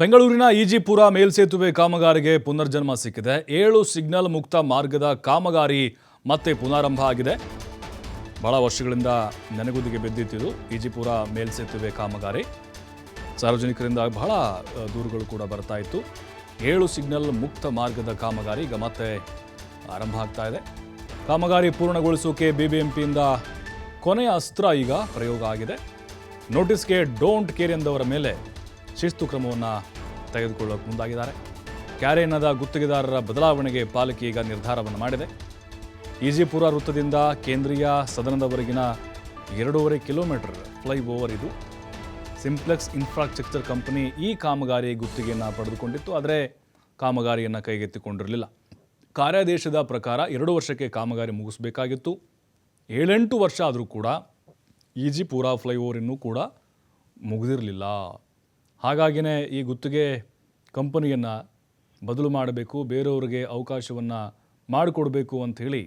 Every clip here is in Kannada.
ಬೆಂಗಳೂರಿನ ಈಜಿಪುರ ಮೇಲ್ಸೇತುವೆ ಕಾಮಗಾರಿಗೆ ಪುನರ್ಜನ್ಮ ಸಿಕ್ಕಿದೆ. ಏಳು ಸಿಗ್ನಲ್ ಮುಕ್ತ ಮಾರ್ಗದ ಕಾಮಗಾರಿ ಮತ್ತೆ ಪುನಾರಂಭ ಆಗಿದೆ. ಬಹಳ ವರ್ಷಗಳಿಂದ ನೆನೆಗುದಿಗೆ ಬಿದ್ದಿತ್ತಿದು ಈಜಿಪುರ ಮೇಲ್ಸೇತುವೆ ಕಾಮಗಾರಿ. ಸಾರ್ವಜನಿಕರಿಂದ ಬಹಳ ದೂರುಗಳು ಕೂಡ ಬರ್ತಾ ಇತ್ತು. ಏಳು ಸಿಗ್ನಲ್ ಮುಕ್ತ ಮಾರ್ಗದ ಕಾಮಗಾರಿ ಈಗ ಮತ್ತೆ ಆರಂಭ ಆಗ್ತಾ ಇದೆ. ಕಾಮಗಾರಿ ಪೂರ್ಣಗೊಳಿಸೋಕೆ ಬಿಬಿಎಂಪಿಯಿಂದ ಕೊನೆಯ ಅಸ್ತ್ರ ಈಗ ಪ್ರಯೋಗ ಆಗಿದೆ. ನೋಟಿಸ್ಗೆ ಡೋಂಟ್ ಕೇರ್ ಎಂದವರ ಮೇಲೆ ಶಿಸ್ತು ಕ್ರಮವನ್ನು ತೆಗೆದುಕೊಳ್ಳೋಕೆ ಮುಂದಾಗಿದ್ದಾರೆ. ಕ್ಯಾರೇನದ ಗುತ್ತಿಗೆದಾರರ ಬದಲಾವಣೆಗೆ ಪಾಲಿಕೆ ಈಗ ನಿರ್ಧಾರವನ್ನು ಮಾಡಿದೆ. ಈಜಿಪುರ ವೃತ್ತದಿಂದ ಕೇಂದ್ರೀಯ ಸದನದವರೆಗಿನ ಎರಡೂವರೆ ಕಿಲೋಮೀಟರ್ ಫ್ಲೈಓವರ್ ಇದು. ಸಿಂಪ್ಲೆಕ್ಸ್ ಇನ್ಫ್ರಾಸ್ಟ್ರಕ್ಚರ್ ಕಂಪನಿ ಈ ಕಾಮಗಾರಿ ಗುತ್ತಿಗೆಯನ್ನು ಪಡೆದುಕೊಂಡಿತ್ತು, ಆದರೆ ಕಾಮಗಾರಿಯನ್ನು ಕೈಗೆತ್ತಿಕೊಂಡಿರಲಿಲ್ಲ. ಕಾರ್ಯಾದೇಶದ ಪ್ರಕಾರ ಎರಡು ವರ್ಷಕ್ಕೆ ಕಾಮಗಾರಿ ಮುಗಿಸಬೇಕಾಗಿತ್ತು. ಏಳೆಂಟು ವರ್ಷ ಆದರೂ ಕೂಡ ಈಜಿಪುರ ಫ್ಲೈಓವರ್ ಇನ್ನೂ ಕೂಡ ಮುಗಿದಿರಲಿಲ್ಲ. ಹಾಗಾಗಿನೇ ಈ ಗುತ್ತಿಗೆ ಕಂಪನಿಯನ್ನು ಬದಲು ಮಾಡಬೇಕು, ಬೇರೆಯವರಿಗೆ ಅವಕಾಶವನ್ನು ಮಾಡಿಕೊಡಬೇಕು ಅಂಥೇಳಿ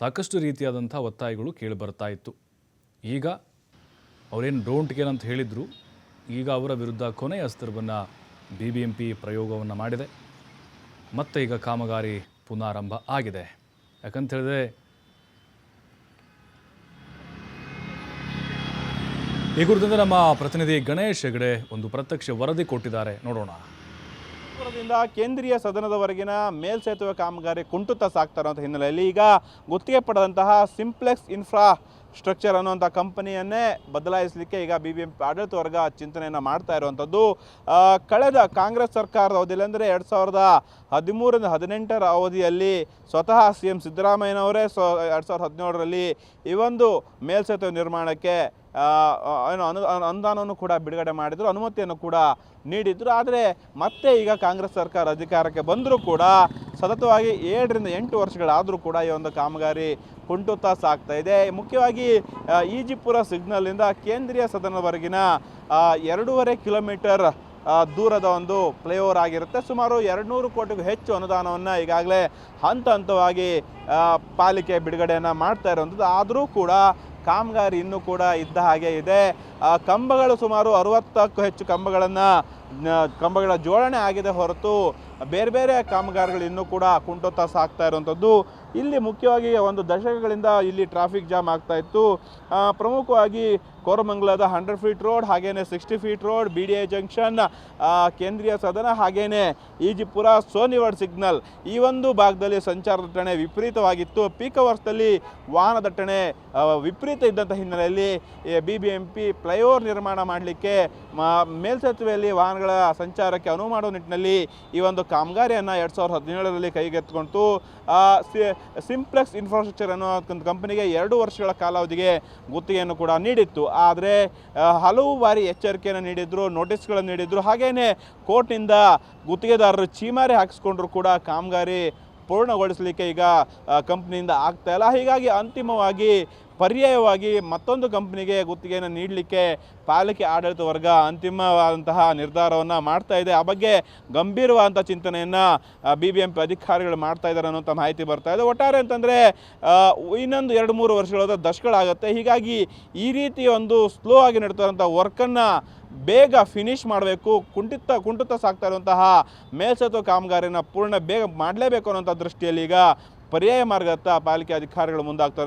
ಸಾಕಷ್ಟು ರೀತಿಯಾದಂಥ ಒತ್ತಾಯಗಳು ಕೇಳಿಬರ್ತಾ ಇತ್ತು. ಈಗ ಅವರೇನು ಡೋಂಟ್ ಕೇರ್ ಅಂತ ಹೇಳಿದರು, ಈಗ ಅವರ ವಿರುದ್ಧ ಕೊನೆಯ ಅಸ್ತ್ರವನ್ನು ಬಿ ಬಿ ಎಂ ಪಿ ಪ್ರಯೋಗವನ್ನು ಮಾಡಿದೆ. ಮತ್ತೆ ಈಗ ಕಾಮಗಾರಿ ಪುನಾರಂಭ ಆಗಿದೆ. ಯಾಕಂತ ಹೇಳಿದ್ರೆ ಈ ಕುರಿತಂತೆ ನಮ್ಮ ಪ್ರತಿನಿಧಿ ಗಣೇಶ್ ಹೆಗಡೆ ಒಂದು ಪ್ರತ್ಯಕ್ಷ ವರದಿ ಕೊಟ್ಟಿದ್ದಾರೆ. ನೋಡೋಣ. ಕೇಂದ್ರೀಯ ಸದನದವರೆಗಿನ ಮೇಲ್ಸೇತುವೆ ಕಾಮಗಾರಿ ಕುಂಟುತ್ತಾ ಸಾಕ್ತಾರೋ ಇರುವಂಥ ಹಿನ್ನೆಲೆಯಲ್ಲಿ ಈಗ ಗುತ್ತಿಗೆ ಪಡೆದಂತಹ ಸಿಂಪ್ಲೆಕ್ಸ್ ಇನ್ಫ್ರಾ ಸ್ಟ್ರಕ್ಚರ್ ಅನ್ನುವಂಥ ಕಂಪನಿಯನ್ನೇ ಬದಲಾಯಿಸಲಿಕ್ಕೆ ಈಗ ಬಿ ಬಿ ಎಂ ಪಿ ಆಡಳಿತ ವರ್ಗ ಚಿಂತನೆಯನ್ನು ಮಾಡ್ತಾ ಇರುವಂಥದ್ದು. ಕಳೆದ ಕಾಂಗ್ರೆಸ್ ಸರ್ಕಾರದ ಅವಧಿಯಲ್ಲಿ ಅಂದರೆ ಎರಡು ಸಾವಿರದ ಹದಿಮೂರರಿಂದ ಹದಿನೆಂಟರ ಅವಧಿಯಲ್ಲಿ ಸ್ವತಃ ಸಿ ಎಂ ಸಿದ್ದರಾಮಯ್ಯನವರೇ ಸೊ, ಎರಡು ಸಾವಿರದ ಹದಿನೇಳರಲ್ಲಿ ಈ ಒಂದು ಮೇಲ್ಸೇತುವೆ ನಿರ್ಮಾಣಕ್ಕೆ ಏನು ಅನು- ಅನುದಾನವನ್ನು ಕೂಡ ಬಿಡುಗಡೆ ಮಾಡಿದರು, ಅನುಮತಿಯನ್ನು ಕೂಡ ನೀಡಿದ್ರು. ಆದರೆ ಮತ್ತೆ ಈಗ ಕಾಂಗ್ರೆಸ್ ಸರ್ಕಾರ ಅಧಿಕಾರಕ್ಕೆ ಬಂದರೂ ಕೂಡ ಸತತವಾಗಿ ಏಳರಿಂದ ಎಂಟು ವರ್ಷಗಳಾದರೂ ಕೂಡ ಈ ಒಂದು ಕಾಮಗಾರಿ ಕುಂಟುತ್ತಾ ಸಾಗ್ತಾ ಇದೆ. ಮುಖ್ಯವಾಗಿ ಈಜಿಪುರ ಸಿಗ್ನಲ್ನಿಂದ ಕೇಂದ್ರೀಯ ಸದನದವರೆಗಿನ ಎರಡೂವರೆ ಕಿಲೋಮೀಟರ್ ದೂರದ ಒಂದು ಫ್ಲೈಓವರ್ ಆಗಿರುತ್ತೆ. ಸುಮಾರು ಎರಡುನೂರು ಕೋಟಿಗೂ ಹೆಚ್ಚು ಅನುದಾನವನ್ನು ಈಗಾಗಲೇ ಹಂತ ಹಂತವಾಗಿ ಪಾಲಿಕೆ ಬಿಡುಗಡೆಯನ್ನು ಮಾಡ್ತಾ ಇರುವಂಥದ್ದು. ಆದರೂ ಕೂಡ ಕಾಮಗಾರಿ ಇನ್ನೂ ಕೂಡ ಇದ್ದ ಹಾಗೆ ಇದೆ. ಕಂಬಗಳು ಸುಮಾರು ಅರವತ್ತಕ್ಕೂ ಹೆಚ್ಚು ಕಂಬಗಳನ್ನು ಕಂಬಗಳ ಜೋಡಣೆ ಆಗಿದೆ ಹೊರತು ಬೇರೆ ಬೇರೆ ಕಾಮಗಾರಿಗಳು ಇನ್ನೂ ಕೂಡ ಕುಂಟುತ್ತಾ ಸಾಕ್ತಾ ಇರುವಂಥದ್ದು. ಇಲ್ಲಿ ಮುಖ್ಯವಾಗಿ ಒಂದು ದಶಕಗಳಿಂದ ಇಲ್ಲಿ ಟ್ರಾಫಿಕ್ ಜಾಮ್ ಆಗ್ತಾ ಇತ್ತು. ಪ್ರಮುಖವಾಗಿ ಕೋರಮಂಗಲದ ಹಂಡ್ರೆಡ್ ಫೀಟ್ ರೋಡ್ ಹಾಗೆಯೇ sixty feet road B D A junction Kendriya Sadan ಹಾಗೆಯೇ ಈಜಿಪುರ ಸೋನಿವರ್ಡ್ ಸಿಗ್ನಲ್ ಈ ಒಂದು ಭಾಗದಲ್ಲಿ ಸಂಚಾರ ದಟ್ಟಣೆ ವಿಪರೀತವಾಗಿತ್ತು. ಪೀಕ್ ಅವರ್ಸ್ದಲ್ಲಿ ವಾಹನ ದಟ್ಟಣೆ ವಿಪರೀತ ಇದ್ದಂಥ ಹಿನ್ನೆಲೆಯಲ್ಲಿ B B M P flyover ನಿರ್ಮಾಣ ಮಾಡಲಿಕ್ಕೆ ಮೇಲ್ಸೇತುವೆಯಲ್ಲಿ ವಾಹನಗಳ ಸಂಚಾರಕ್ಕೆ ಅನುವು ಮಾಡುವ ನಿಟ್ಟಿನಲ್ಲಿ ಈ ಒಂದು ಕಾಮಗಾರಿಯನ್ನು ಎರಡು ಸಾವಿರದ ಹದಿನೇಳರಲ್ಲಿ ಕೈಗೆತ್ತಿಕೊಂಡು ಸಿಂಪ್ಲೆಕ್ಸ್ ಇನ್ಫ್ರಾಸ್ಟ್ರಕ್ಚರ್ ಅನ್ನೋ ಕಂಪನಿಗೆ ಎರಡು ವರ್ಷಗಳ ಕಾಲಾವಧಿಗೆ ಗುತ್ತಿಗೆಯನ್ನು ಕೂಡ ನೀಡಿತ್ತು. ಆದರೆ ಹಲವು ಬಾರಿ ಎಚ್ಚರಿಕೆಯನ್ನು ನೀಡಿದ್ರು, ನೋಟಿಸ್ಗಳನ್ನು ನೀಡಿದ್ರು. ಹಾಗೆಯೇ ಕೋರ್ಟ್ನಿಂದ ಗುತ್ತಿಗೆದಾರರು ಚೀಮಾರಿ ಹಾಕಿಸ್ಕೊಂಡ್ರು ಕೂಡ ಕಾಮಗಾರಿ ಪೂರ್ಣಗೊಳಿಸಲಿಕ್ಕೆ ಈಗ ಕಂಪ್ನಿಯಿಂದ ಆಗ್ತಾ ಇಲ್ಲ. ಹೀಗಾಗಿ ಅಂತಿಮವಾಗಿ ಪರ್ಯಾಯವಾಗಿ ಮತ್ತೊಂದು ಕಂಪ್ನಿಗೆ ಗುತ್ತಿಗೆಯನ್ನು ನೀಡಲಿಕ್ಕೆ ಪಾಲಿಕೆ ಆಡಳಿತ ವರ್ಗ ಅಂತಿಮವಾದಂತಹ ನಿರ್ಧಾರವನ್ನು ಮಾಡ್ತಾ ಇದೆ. ಆ ಬಗ್ಗೆ ಗಂಭೀರವಾದಂಥ ಚಿಂತನೆಯನ್ನು ಬಿ ಬಿ ಎಂ ಪಿ ಅಧಿಕಾರಿಗಳು ಮಾಡ್ತಾ ಇದ್ದಾರೆ ಅನ್ನೋಂಥ ಮಾಹಿತಿ ಬರ್ತಾ ಇದೆ. ಒಟ್ಟಾರೆ ಅಂತಂದರೆ ಇನ್ನೊಂದು ಎರಡು ಮೂರು ವರ್ಷಗಳಾದ ದಶಕಗಳಾಗುತ್ತೆ ಹೀಗಾಗಿ ಈ ರೀತಿ ಒಂದು ಸ್ಲೋ ಆಗಿ ನಡೀತಾರಂಥ ವರ್ಕನ್ನು ಬೇಗ ಫಿನಿಶ್ ಮಾಡಬೇಕು, ಕುಂಠಿತ ಕುಂಠಿತ ಸಾಗ್ತಾ ಇರುವಂತಹ ಮೇಲ್ಸೇತುವೆ ಕಾಮಗಾರಿನ ಪೂರ್ಣ ಬೇಗ ಮಾಡಲೇಬೇಕು ಅನ್ನೋಂಥ ದೃಷ್ಟಿಯಲ್ಲಿ ಈಗ ಪರ್ಯಾಯ ಮಾರ್ಗದತ್ತ ಪಾಲಿಕೆ ಅಧಿಕಾರಿಗಳು ಮುಂದಾಗ್ತಾ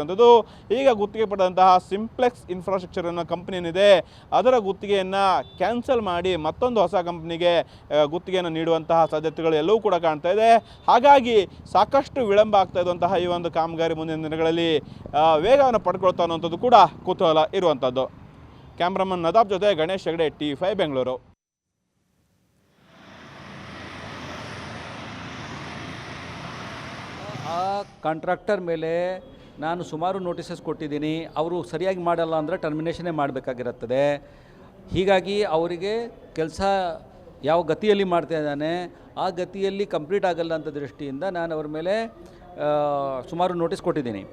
ಈಗ ಗುತ್ತಿಗೆ ಪಡೆದಂತಹ ಸಿಂಪ್ಲೆಕ್ಸ್ ಇನ್ಫ್ರಾಸ್ಟ್ರಕ್ಚರ್ ಅನ್ನೋ ಕಂಪ್ನಿ ಏನಿದೆ, ಅದರ ಗುತ್ತಿಗೆಯನ್ನು ಕ್ಯಾನ್ಸಲ್ ಮಾಡಿ ಮತ್ತೊಂದು ಹೊಸ ಕಂಪ್ನಿಗೆ ಗುತ್ತಿಗೆಯನ್ನು ನೀಡುವಂತಹ ಸಾಧ್ಯತೆಗಳು ಎಲ್ಲವೂ ಕೂಡ ಕಾಣ್ತಾ ಇದೆ. ಹಾಗಾಗಿ ಸಾಕಷ್ಟು ವಿಳಂಬ ಆಗ್ತಾ ಇರುವಂತಹ ಈ ಒಂದು ಕಾಮಗಾರಿ ಮುಂದಿನ ದಿನಗಳಲ್ಲಿ ವೇಗವನ್ನು ಪಡ್ಕೊಳ್ತಾ ಅನ್ನೋಂಥದ್ದು ಕೂಡ ಕುತೂಹಲ ಇರುವಂಥದ್ದು. ಕ್ಯಾಮ್ರಾಮನ್ ನದಾಬ್ ಜೊತೆ ಗಣೇಶ್ ಹೆಗಡೆ ಟಿ ಫೈ ಬೆಂಗಳೂರು ಆ ಕಾಂಟ್ರಾಕ್ಟರ್ ಮೇಲೆ ನಾನು ಸುಮಾರು ನೋಟಿಸಸ್ ಕೊಟ್ಟಿದ್ದೀನಿ. ಅವರು ಸರಿಯಾಗಿ ಮಾಡಲ್ಲ ಅಂದರೆ ಟರ್ಮಿನೇಷನ್ನೇ ಮಾಡಬೇಕಾಗಿರುತ್ತದೆ. ಹೀಗಾಗಿ ಅವರಿಗೆ ಕೆಲಸ ಯಾವ ಗತಿಯಲ್ಲಿ ಮಾಡ್ತಾ ಇದ್ದಾನೆ ಆ ಗತಿಯಲ್ಲಿ ಕಂಪ್ಲೀಟ್ ಆಗಲ್ಲ ಅಂತ ದೃಷ್ಟಿಯಿಂದ ನಾನು ಅವ್ರ ಮೇಲೆ ಸುಮಾರು ನೋಟಿಸ್ ಕೊಟ್ಟಿದ್ದೀನಿ.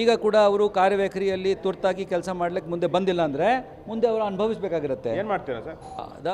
ಈಗ ಕೂಡ ಅವರು ಕಾರ್ಯವೈಖರಿಯಲ್ಲಿ ತುರ್ತಾಗಿ ಕೆಲಸ ಮಾಡ್ಲಿಕ್ಕೆ ಮುಂದೆ ಬಂದಿಲ್ಲ ಅಂದರೆ ಮುಂದೆ ಅವರು ಅನುಭವಿಸಬೇಕಾಗಿರುತ್ತೆ. ಏನು ಮಾಡ್ತೀರಾ ಸರ್? ಅದ